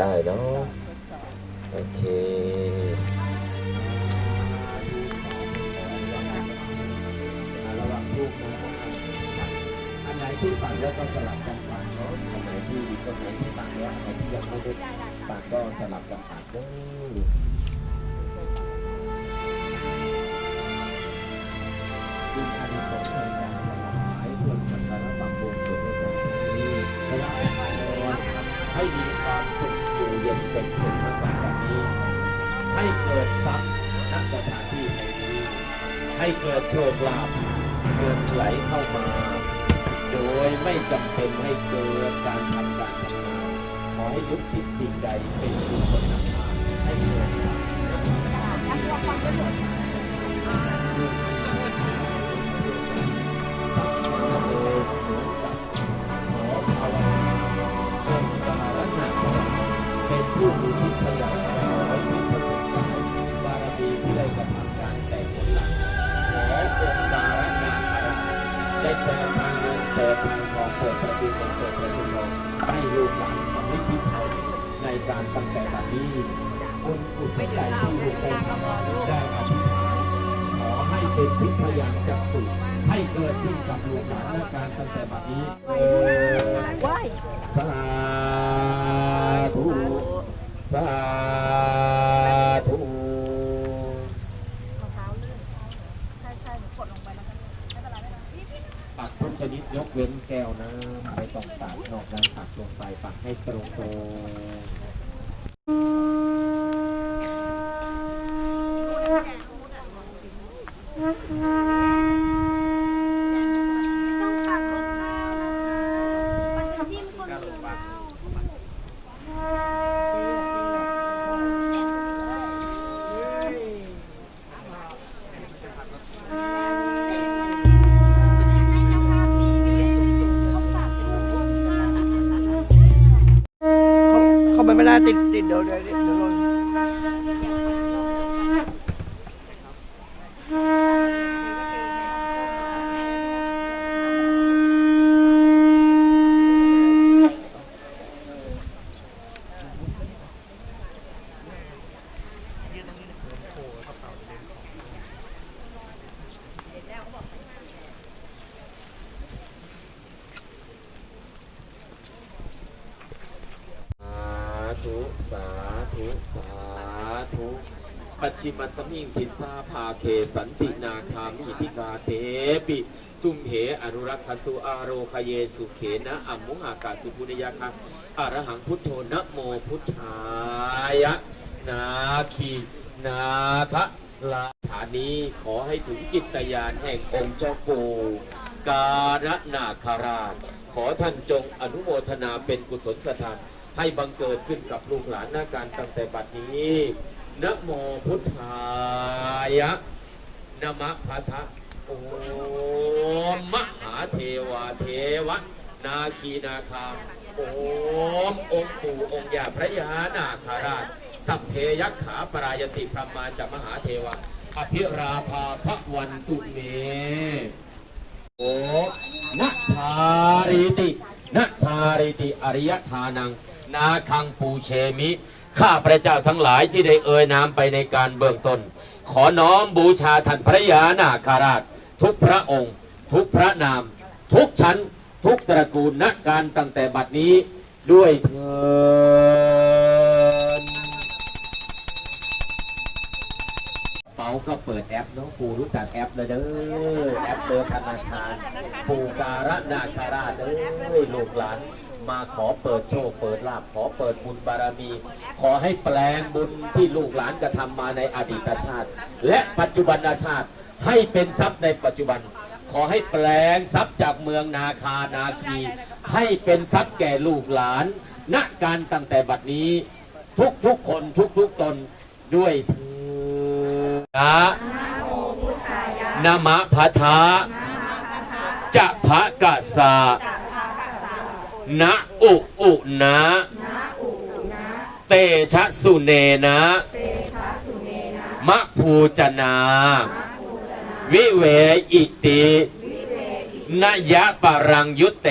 อะทดสอบได้เนาะโอเคระวังลูกนะอันไหนที่ปัดแล้วก็สลับกันปัดเนาะอันไหนที่ตรงไหนที่ปัดแล้วอันไหนที่ยังไม่ได้ปัดก็สลับกันปัดเด้อคุ ให้เกิดโชคลาภเงินไหลเข้ามา โดยไม่จำเป็นให้เกิดการทำการทำงานขอให้ยุติสิ่งใดเป็นสิ่ง เป็นทิพยานจักสุให้เกิดขึ้นกับลูกหลานในการตั้งแต่บัดนี้เออสาธุสาธุรองเท้าลื่นใช่ใช่หนูกดลงไปแล้วก็ไม่เป็นไรไม่เป็นไรปักทุกชนิดยกเว้นแก้วน้ำไม่ต้องตัดนอกนั้นปักลงไปปักให้ตรงตรง ต้องปักบนข้าวปักจิ้มคนอื่น เอาต้องปักทุกคนเข้าไม่ได้ติดติดเดี๋ยวเดี๋ยวเดี๋ยวหล่น สาธุสาธุสาธุ ปัจฉิมสมิงทิสาภาเคสันตินาคามิติกาเตปิตุมเหอนุรักขันตุอาโรคเยสุเขนะอัมมุงอากาสุปุญญาคัอรหังพุทโธนะโมพุทธายะ นาคีนาคะลาฐานี้ขอให้ถึงจิตญาณแห่งองค์เจ้าปู่การนาคาราช ขอท่านจงอนุโมทนาเป็นกุศลสถานให้บังเกิดขึ้นกับลูกหลานหน้าการตั้งแต่บัดนี้ นะโมพุทธายะนะมะพะทะโอมมหาเทวาเทวะ นาคีนาคาโอมองค์ปู่องค์ยาพระยานาคาราช สัพเพยักขาปรายติพรมาจมหาเทวะอภิราภาพระวันตุเมโอนัชาริตินัชาริติอริยทานัง นาคังปูเชมิ ข้าพระเจ้าทั้งหลายที่ได้เอ่ยนามไปในการเบื้องต้น ขอน้อมบูชาท่านพระยานาคาราช ทุกพระองค์ ทุกพระนาม ทุกชั้น ทุกตระกูลณการตั้งแต่บัดนี้ด้วยเถิด ป๋าก็เปิดแอปเนาะปูรู้จักแอปเลยเด้อแอปเบอร์ธนาคารปูการะนาคาราชเด้อลูกหลานมาขอเปิดโชคเปิดลาภขอเปิดบุญบารมี ขอให้แปลงบุญที่ลูกหลานกระทำมาในอดีตชาติ และปัจจุบันชาติให้เป็นทรัพย์ในปัจจุบัน ขอให้แปลงทรัพย์จากเมืองนาคานาคี ให้เป็นทรัพย์แก่ลูกหลานณการตั้งแต่บัดนี้ ทุกทุกๆคนทุกทุกๆตนด้วยเถิ ดนะนะมะพะทะจะพะกะสะนะอุอุนะ เตชะสุเนนะ มะภูจนา วิเวอิตินยะปรังยุเต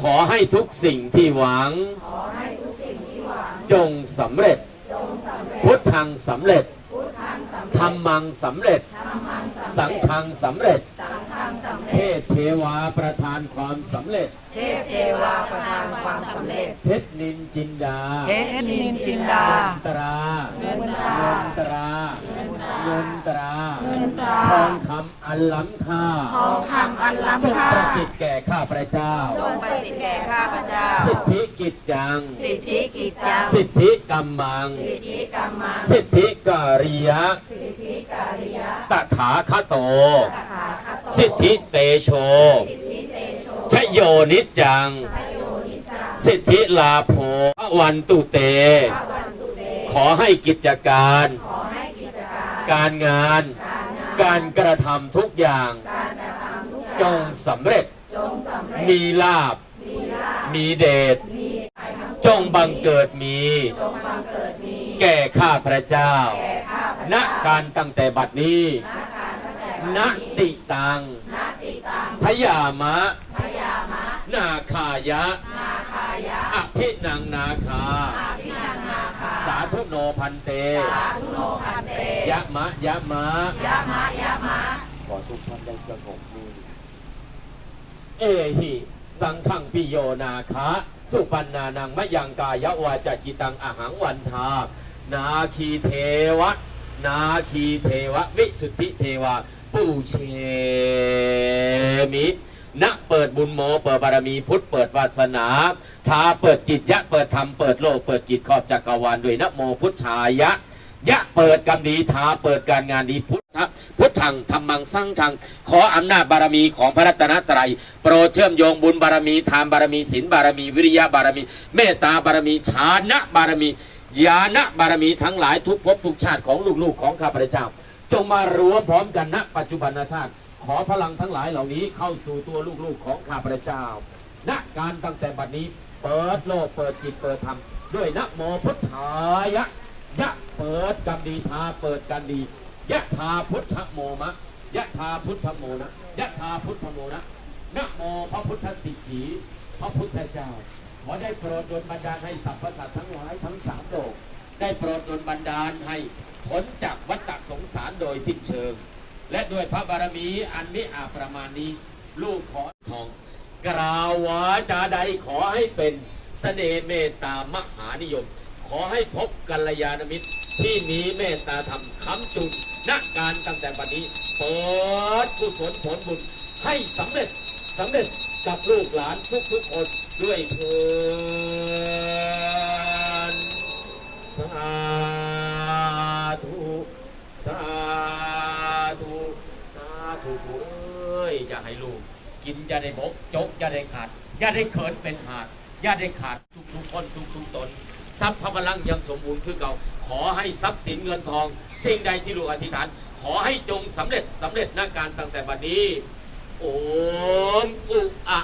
ขอให้ทุกสิ่งที่หวัง จงสำเร็จ พุทธังสำเร็จธรรมังสำเร็จ สังฆังสำเร็จ เทพเทวาประทานความสำเร็จ เทพเทวาประทานความสำเร็จ เพชรนินจินดา เพชรนินจินดาตราเงินตราเงินตราเงินตราเงินตราทองคำอันล้ำค่าทองคำอันจล้ำงค่าประสิทธิ์แก่ข้าพระเจ้าจงประสิทธิ์แก่ข้าพเจ้า สิทธิ กิจจัง สิทธิกิจจัง สิทธิกรรมัง สิทธิกรรมัง สิทธิการิยะ สิทธิการิยะ ตถาคโตตถาคตสิทธิเตโชสิทธิเตโชชโยนิจจังชโยนิจัง สิทธิลาโภพระวันตุเตพระวันตุเต ขอให้กิจการขอให้กิจการการงานการงาน การกระทำทุกอย่างการกระทำทุกอจย่างงสำเร็จจงสำเร็จ มีลาบ มีลาภมีเดชมีชัยทั้งปว จงบังเกิดมีจงบังเกิดมี แก่ข้าพระเจ้าแก่ข้าพณเจ้าการตั้งแต่บัดนี้ณการตั้งแต่ณบัดนี้ติตังณติตังพยามะพยามะ นาคายะนาคายะอภินังนาคาอาภินังนาคา สาธุโนพันเตสาธุโนพันเตยะมะยะมะยะมะยะมะ ขอทุกท่านได้สงบนิ่งเอหิ สังขังปิโยนาคะ สุปันนานังมะยังกายวาจจิตังอหังวันทา นาคีเทวะ นาคีเทวะ วิสุทธิเทวะ ปูเชมิณเปิดบุญโม เปิดบารมีพุทธเปิดวาสนาทาเปิดจิตยะ เปิดธรรม เปิดโลก เปิดจิตขอบจักรวาลด้วยนะโมพุทธายะ ยะเปิดกรรมดีทาเปิดการงานดีพุทธ ขังธรรมังสร้างทางขออำนาจบารมีของพระรัตนตรัย โปรดเชื่อมโยงบุญบารมีทานบารมีศีลบารมีวิริยะบารมี เมตตาบารมีชานะบารมีญาณบารมีทั้งหลายทุกภพทุกชาติของลูกๆของข้าพเจ้า จงมารวมพร้อมกันณปัจจุบันชาติ ขอพลังทั้งหลายเหล่านี้เข้าสู่ตัวลูกๆของข้าพเจ้าณการตั้งแต่บัดนี้เปิดโลกเปิดจิตเปิดธรรมด้วยนะโมพุทธายะยะเปิดกรรมดีทาเปิดกันดี ยะทาพุทธโมมะยะทาพุทธโมนะยะทาพุทธโมนะนะโมพระพุทธสิกขีพระพุทธเจ้า ขอได้โปรดดลบันดาลให้สรรพสัตว์ทั้งหลายทั้งสามโลกได้โปรดดลบันดาลให้พ้นจากวัฏสงสารโดยสิ้นเชิง และด้วยพระบารมีอันไมิอาจประมาณนี้ ลูกขอทอง กล่าววาจาใดขอให้เป็นเสน่ห์เมตตามหานิยม ขอให้พบกัลยาณมิตรที่มีเมตตาธรรมค้ำจุนณการตั้งแต่บัดนี้ เปิดกุศลผลบุญให้สำเร็จสำเร็จกับลูกหลานทุกๆคนด้วยเถิดสาธุสาธุสาธุเอ้ยอย่าให้ลูก กินอย่าได้บกจกอย่าได้ขาดอย่าได้เขินเป็นหาดอย่าได้ขาดทุกทุกๆคนทุกทุกๆตน ทรัพย์พระพลังยังสมบูรณ์คือเก่า ขอให้ทรัพย์สินเงินทอง สิ่งใดที่ลูกอธิษฐาน ขอให้จงสำเร็จสำเร็จหน้าการตั้งแต่บัดนี้ โอมอุอะ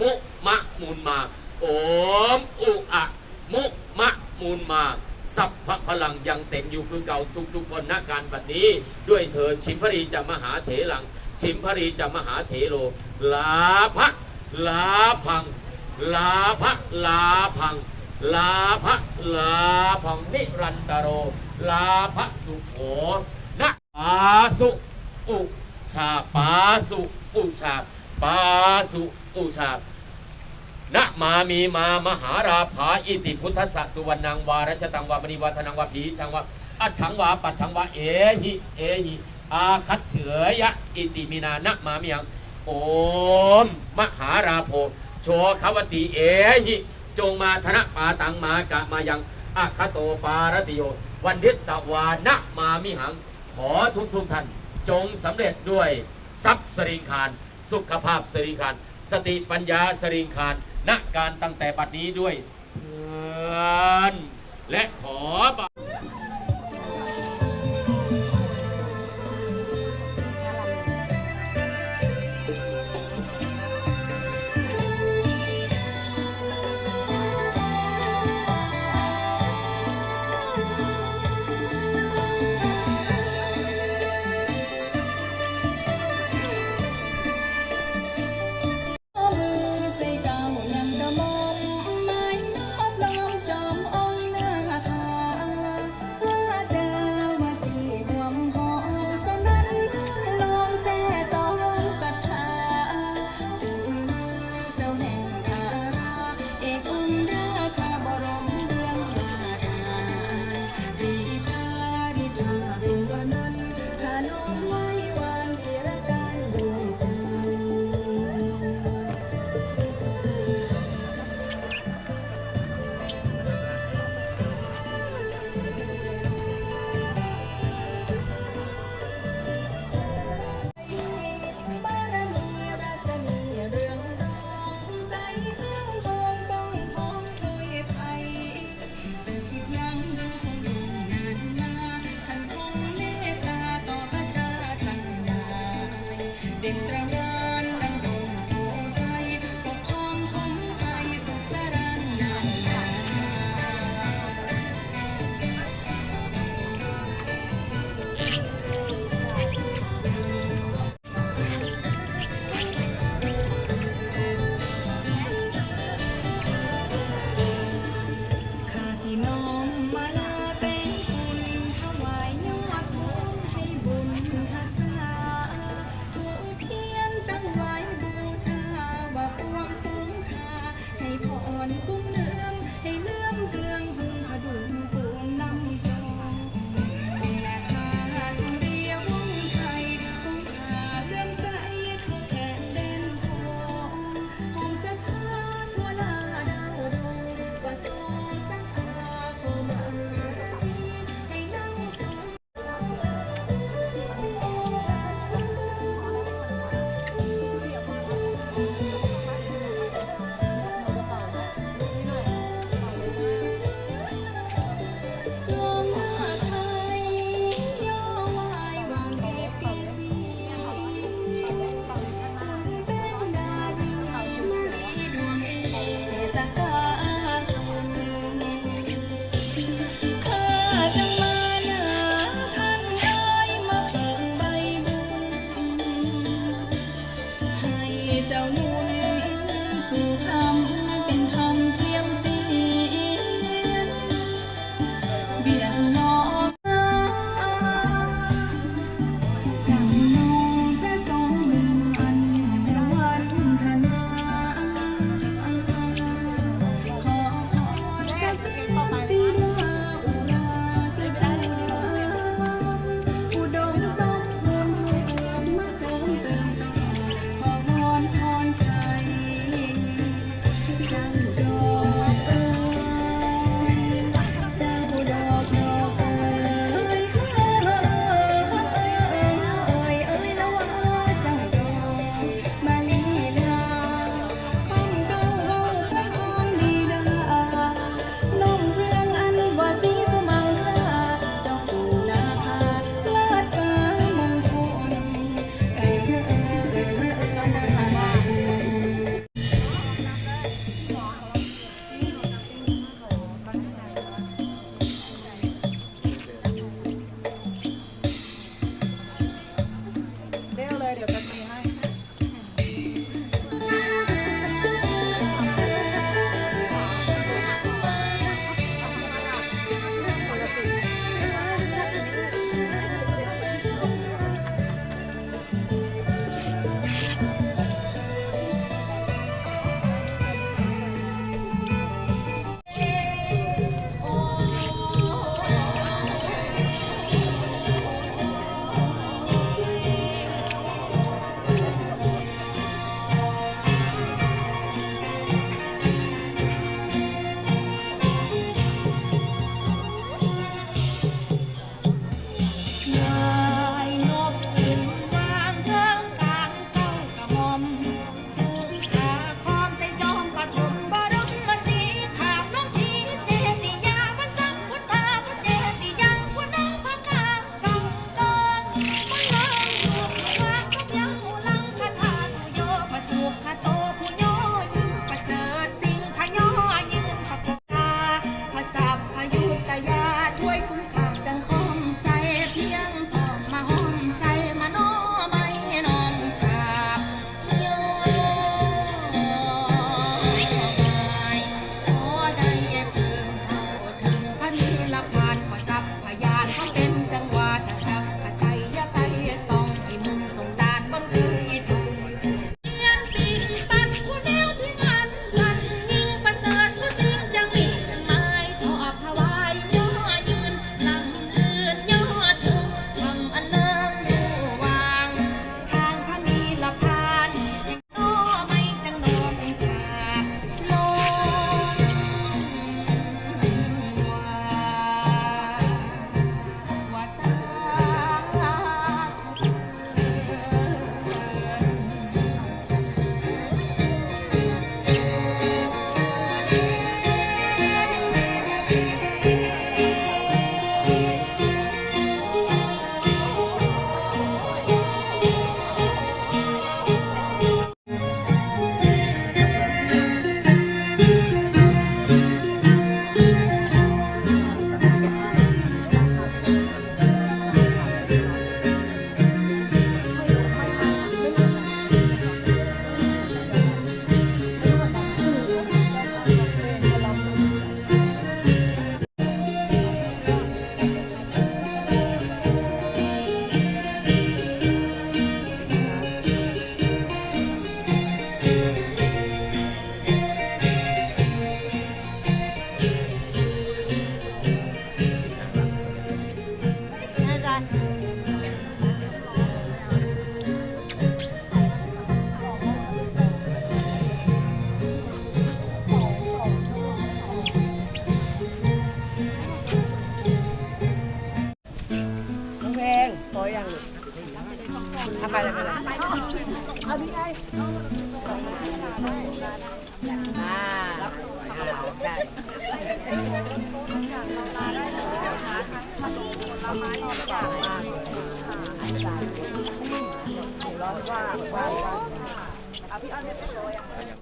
มุมะมูลมา โอมอุอะมุมะมูลมาสัพพะพลังยังเต็มอยู่คือเก่าทุกๆคนหน้าการบัดนี้ ด้วยเถิดชิมพรีจะมหาเถลัง ชิมพรีจะมหาเถโล ลาภะลาพัง ลาภะลาพัง ลาภะ ลาพังนิรันตโร ลาภะสุโขนะปาสุอุชาปาสุอุชาปาสุอุชานะมามีมามหาราภาอิติพุทธสสุวรรณังวารัชตังวามณีวัฒนังวาผีชังวาอัฏฐังวาปัฏฐังวาเอหิเอหิอาคัตเฉยะอิติมินานะมามียังโอมมหาราโพโชขวติเอหิ จงมาธนะปาตังมากะมายังอะคโตปารติโย วันนิตตวานะมามิหัง ขอทุกทุกท่าน จงสำเร็จด้วยทรัพย์สริงคาร สุขภาพสริงคาร สติปัญญาสริงคารณการตั้งแต่บัดนี้ด้วยเถิน